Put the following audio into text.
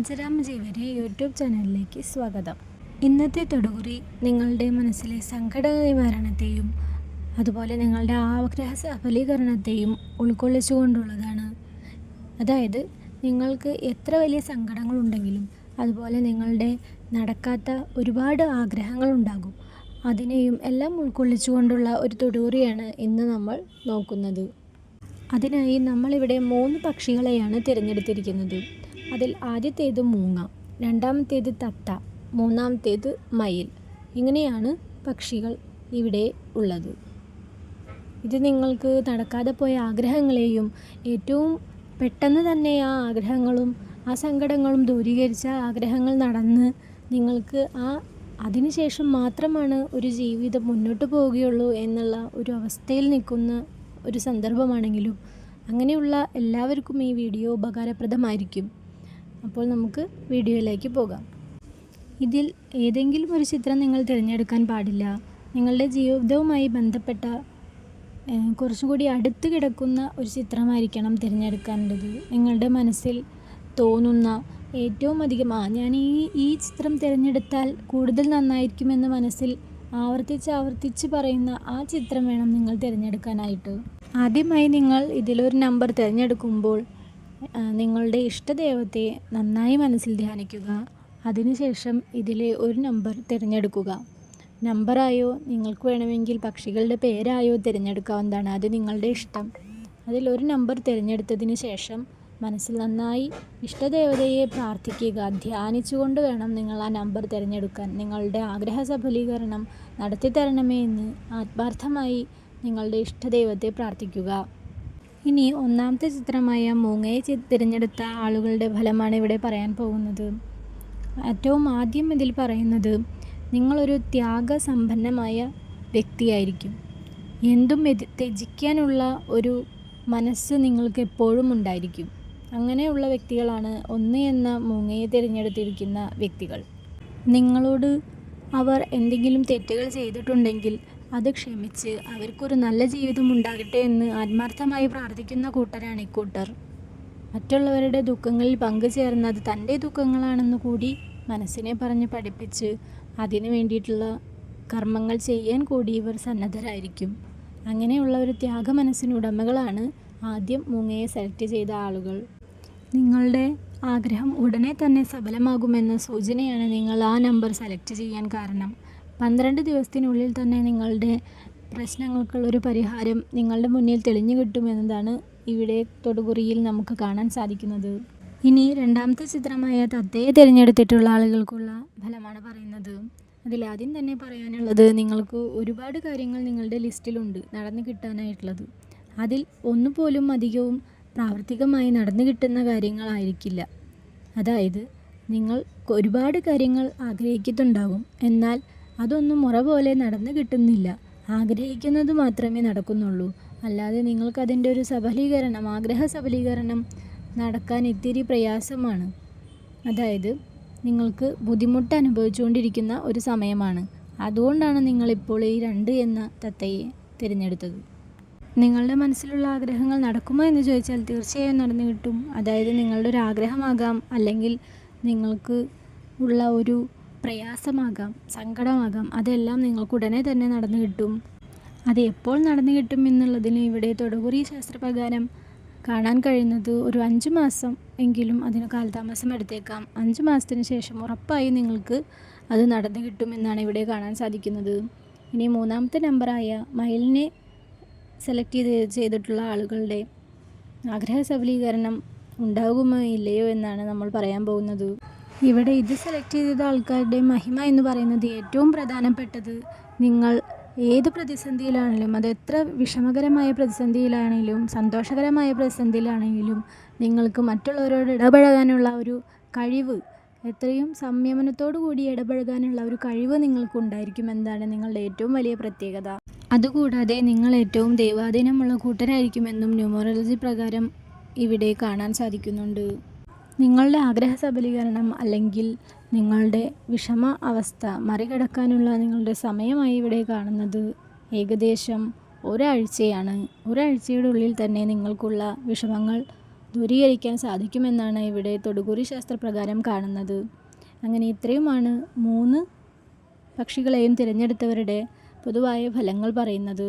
രാജരാമ ജീവരെ YouTube ചാനലിലേക്ക് സ്വാഗതം. ഇന്നത്തെ തൊടുകുറി നിങ്ങളുടെ മനസ്സിലെ സങ്കട നിവാരണത്തെയും അതുപോലെ നിങ്ങളുടെ ആഗ്രഹ സഫലീകരണത്തെയും ഉൾക്കൊള്ളിച്ചുകൊണ്ടുള്ളതാണ്. അതായത് നിങ്ങൾക്ക് എത്ര വലിയ സങ്കടങ്ങളുണ്ടെങ്കിലും അതുപോലെ നിങ്ങളുടെ നടക്കാത്ത ഒരുപാട് ആഗ്രഹങ്ങളുണ്ടാകും. അതിനെയും എല്ലാം ഉൾക്കൊള്ളിച്ചുകൊണ്ടുള്ള ഒരു തൊടുകുറിയാണ് ഇന്ന് നമ്മൾ നോക്കുന്നത്. അതിനായി നമ്മളിവിടെ മൂന്ന് പക്ഷികളെയാണ് തിരഞ്ഞെടുത്തിരിക്കുന്നത്. അതിൽ ആദ്യത്തേത് മൂങ്ങ രണ്ടാമത്തേത് തത്ത മൂന്നാമത്തേത് മയിൽ. ഇങ്ങനെയാണ് പക്ഷികൾ ഇവിടെ ഉള്ളത്. ഇത് നിങ്ങൾക്ക് നടക്കാതെ പോയ ആഗ്രഹങ്ങളെയും ഏറ്റവും പെട്ടെന്ന് തന്നെ ആ ആഗ്രഹങ്ങളും ആ സങ്കടങ്ങളും ദൂരീകരിച്ച ആഗ്രഹങ്ങൾ നടന്ന് നിങ്ങൾക്ക് ആ അതിനുശേഷം മാത്രമാണ് ഒരു ജീവിതം മുന്നോട്ട് പോവുകയുള്ളൂ എന്നുള്ള ഒരു അവസ്ഥയിൽ നിൽക്കുന്ന ഒരു സന്ദർഭമാണെങ്കിലും അങ്ങനെയുള്ള എല്ലാവർക്കും ഈ വീഡിയോ ഉപകാരപ്രദമായിരിക്കും. അപ്പോൾ നമുക്ക് വീഡിയോയിലേക്ക് പോകാം. ഇതിൽ ഏതെങ്കിലും ഒരു ചിത്രം നിങ്ങൾ തിരഞ്ഞെടുക്കാൻ പാടില്ല നിങ്ങളുടെ ജീവിതവുമായി ബന്ധപ്പെട്ട കുറച്ചും കുറച്ചുകൂടി അടുത്ത് കിടക്കുന്ന ഒരു ചിത്രമായിരിക്കണം തിരഞ്ഞെടുക്കേണ്ടത്. നിങ്ങളുടെ മനസ്സിൽ തോന്നുന്ന ഏറ്റവും അധികം ആ ഞാൻ ഈ ഈ ചിത്രം തിരഞ്ഞെടുത്താൽ കൂടുതൽ നന്നായിരിക്കുമെന്ന് മനസ്സിൽ ആവർത്തിച്ച് ആവർത്തിച്ച് പറയുന്ന ആ ചിത്രം വേണം നിങ്ങൾ തിരഞ്ഞെടുക്കാനായിട്ട്. ആദ്യമായി നിങ്ങൾ ഇതിലൊരു നമ്പർ തിരഞ്ഞെടുക്കുമ്പോൾ നിങ്ങളുടെ ഇഷ്ടദൈവത്തെ നന്നായി മനസ്സിൽ ധ്യാനിക്കുക. അതിനുശേഷം ഇതിലെ ഒരു നമ്പർ തിരഞ്ഞെടുക്കുക. നമ്പറായോ നിങ്ങൾക്ക് വേണമെങ്കിൽ പക്ഷികളുടെ പേരായോ തിരഞ്ഞെടുക്കാവുന്നതാണ്. അത് നിങ്ങളുടെ ഇഷ്ടം. അതിൽ ഒരു നമ്പർ തിരഞ്ഞെടുത്തതിന് ശേഷം മനസ്സിൽ നന്നായി ഇഷ്ടദേവതയെ പ്രാർത്ഥിക്കുക. ധ്യാനിച്ചുകൊണ്ട് വേണം നിങ്ങൾ ആ നമ്പർ തിരഞ്ഞെടുക്കാൻ. നിങ്ങളുടെ ആഗ്രഹ സഫലീകരണം നടത്തിത്തരണമേ എന്ന് ആത്മാർത്ഥമായി നിങ്ങളുടെ ഇഷ്ടദൈവത്തെ പ്രാർത്ഥിക്കുക. ഇനി ഒന്നാമത്തെ ചിത്രമായ മൂങ്ങയെ തിരഞ്ഞെടുത്ത ആളുകളുടെ ഫലമാണ് ഇവിടെ പറയാൻ പോകുന്നത്. ഏറ്റവും ആദ്യം ഇതിൽ പറയുന്നത് നിങ്ങളൊരു ത്യാഗസമ്പന്നമായ വ്യക്തിയായിരിക്കും. എന്തും ത്യജിക്കാനുള്ള ഒരു മനസ്സ് നിങ്ങൾക്ക് എപ്പോഴും ഉണ്ടായിരിക്കും. അങ്ങനെയുള്ള വ്യക്തികളാണ് ഒന്ന് എന്ന മൂങ്ങയെ തിരഞ്ഞെടുത്തിരിക്കുന്ന വ്യക്തികൾ. നിങ്ങളോട് അവർ എന്തെങ്കിലും തെറ്റുകൾ ചെയ്തിട്ടുണ്ടെങ്കിൽ അത് ക്ഷമിച്ച് അവർക്കൊരു നല്ല ജീവിതം ഉണ്ടാകട്ടെ എന്ന് ആത്മാർത്ഥമായി പ്രാർത്ഥിക്കുന്ന കൂട്ടരാണ് ഇക്കൂട്ടർ. മറ്റുള്ളവരുടെ ദുഃഖങ്ങളിൽ പങ്കുചേർന്ന് തന്റെ ദുഃഖങ്ങളാണെന്ന് കൂടി മനസ്സിനെ പറഞ്ഞ് പഠിപ്പിച്ച് അതിനു വേണ്ടിയിട്ടുള്ള കർമ്മങ്ങൾ ചെയ്യാൻ കൂടി ഇവർ സന്നദ്ധരായിരിക്കും. അങ്ങനെയുള്ള ഒരു ത്യാഗ മനസ്സിന് ഉടമകളാണ് ആദ്യം മൂങ്ങയെ സെലക്ട് ചെയ്ത ആളുകൾ. നിങ്ങളുടെ ആഗ്രഹം ഉടനെ തന്നെ സഫലമാകുമെന്ന സൂചനയാണ് നിങ്ങൾ ആ നമ്പർ സെലക്ട് ചെയ്യാൻ കാരണം. പന്ത്രണ്ട് ദിവസത്തിനുള്ളിൽ തന്നെ നിങ്ങളുടെ പ്രശ്നങ്ങൾക്കുള്ളൊരു പരിഹാരം നിങ്ങളുടെ മുന്നിൽ തെളിഞ്ഞു കിട്ടുമെന്നതാണ് ഇവിടെ തൊടുകുറിയിൽ നമുക്ക് കാണാൻ സാധിക്കുന്നത്. ഇനി രണ്ടാമത്തെ ചിത്രമായ തത്തയെ തിരഞ്ഞെടുത്തിട്ടുള്ള ആളുകൾക്കുള്ള ഫലമാണ് പറയുന്നത്. അതിലാദ്യം തന്നെ പറയാനുള്ളത് നിങ്ങൾക്ക് ഒരുപാട് കാര്യങ്ങൾ നിങ്ങളുടെ ലിസ്റ്റിലുണ്ട് നടന്നു കിട്ടാനായിട്ടുള്ളത്. അതിൽ ഒന്നുപോലും അധികവും പ്രാവർത്തികമായി നടന്നു കിട്ടുന്ന കാര്യങ്ങളായിരിക്കില്ല. അതായത് നിങ്ങൾ ഒരുപാട് കാര്യങ്ങൾ ആഗ്രഹിക്കുന്നുണ്ടാകും എന്നാൽ അതൊന്നും മുറ പോലെ നടന്നു കിട്ടുന്നില്ല. ആഗ്രഹിക്കുന്നത് മാത്രമേ നടക്കുന്നുള്ളൂ. അല്ലാതെ നിങ്ങൾക്കതിന്റെ ഒരു സഫലീകരണം ആഗ്രഹ സഫലീകരണം നടക്കാൻ ഇത്തിരി പ്രയാസമാണ്. അതായത് നിങ്ങൾക്ക് ബുദ്ധിമുട്ട് അനുഭവിച്ചുകൊണ്ടിരിക്കുന്ന ഒരു സമയമാണ്. അതുകൊണ്ടാണ് നിങ്ങളിപ്പോൾ ഈ രണ്ട് എന്ന തത്തയെ തിരഞ്ഞെടുത്തത്. നിങ്ങളുടെ മനസ്സിലുള്ള ആഗ്രഹങ്ങൾ നടക്കുമോ എന്ന് ചോദിച്ചാൽ തീർച്ചയായും നടന്നു കിട്ടും. അതായത് നിങ്ങളുടെ ഒരു ആഗ്രഹമാകാം. അല്ലെങ്കിൽ നിങ്ങൾക്ക് ഉള്ള ഒരു പ്രയാസമാകാം സങ്കടമാകാം അതെല്ലാം നിങ്ങൾക്ക് ഉടനെ തന്നെ നടന്നു കിട്ടും. അത് എപ്പോൾ നടന്നു കിട്ടും എന്നുള്ളതിന് ഇവിടെ തൊടുകുറി ശാസ്ത്രപ്രകാരം കാണാൻ കഴിയുന്നത് ഒരു അഞ്ച് മാസം എങ്കിലും അതിന് കാലതാമസം എടുത്തേക്കാം. അഞ്ച് മാസത്തിന് ശേഷം ഉറപ്പായി നിങ്ങൾക്ക് അത് നടന്നു കിട്ടുമെന്നാണ് ഇവിടെ കാണാൻ സാധിക്കുന്നത്. ഇനി മൂന്നാമത്തെ നമ്പറായ മയിലിനെ സെലക്ട് ചെയ്ത് ചെയ്തിട്ടുള്ള ആളുകളുടെ ആഗ്രഹ സഫലീകരണം ഉണ്ടാകുമോ ഇല്ലയോ എന്നാണ് നമ്മൾ പറയാൻ പോകുന്നത്. ഇവിടെ ഇത് സെലക്ട് ചെയ്ത ആൾക്കാരുടെ മഹിമ എന്ന് പറയുന്നത് ഏറ്റവും പ്രധാനപ്പെട്ടത് നിങ്ങൾ ഏത് പ്രതിസന്ധിയിലാണെങ്കിലും അത് എത്ര വിഷമകരമായ പ്രതിസന്ധിയിലാണെങ്കിലും സന്തോഷകരമായ പ്രതിസന്ധിയിലാണെങ്കിലും നിങ്ങൾക്ക് മറ്റുള്ളവരോട് ഇടപഴകാനുള്ള ഒരു കഴിവ് എത്രയും സംയമനത്തോടു കൂടി ഇടപഴകാനുള്ള ഒരു കഴിവ് നിങ്ങൾക്കുണ്ടായിരിക്കും ഉണ്ടായിരിക്കുമെന്നതാണ് നിങ്ങളുടെ ഏറ്റവും വലിയ പ്രത്യേകത. അതുകൂടാതെ നിങ്ങൾ ഏറ്റവും ദൈവാധീനമുള്ള കൂട്ടരായിരിക്കുമെന്നും ന്യൂമറോളജി പ്രകാരം ഇവിടെ കാണാൻ സാധിക്കുന്നുണ്ട്. നിങ്ങളുടെ ആഗ്രഹ സബലീകരണം അല്ലെങ്കിൽ നിങ്ങളുടെ വിഷമ അവസ്ഥ മറികടക്കാനുള്ള നിങ്ങളുടെ സമയമായി ഇവിടെ കാണുന്നത് ഏകദേശം ഒരാഴ്ചയാണ്. ഒരാഴ്ചയുടെ ഉള്ളിൽ തന്നെ നിങ്ങൾക്കുള്ള വിഷമങ്ങൾ ദൂരീകരിക്കാൻ സാധിക്കുമെന്നാണ് ഇവിടെ തൊടുകുറി ശാസ്ത്രപ്രകാരം കാണുന്നത്. അങ്ങനെ ഇത്രയുമാണ് മൂന്ന് പക്ഷികളെയും തിരഞ്ഞെടുത്തവരുടെ പൊതുവായ ഫലങ്ങൾ പറയുന്നത്.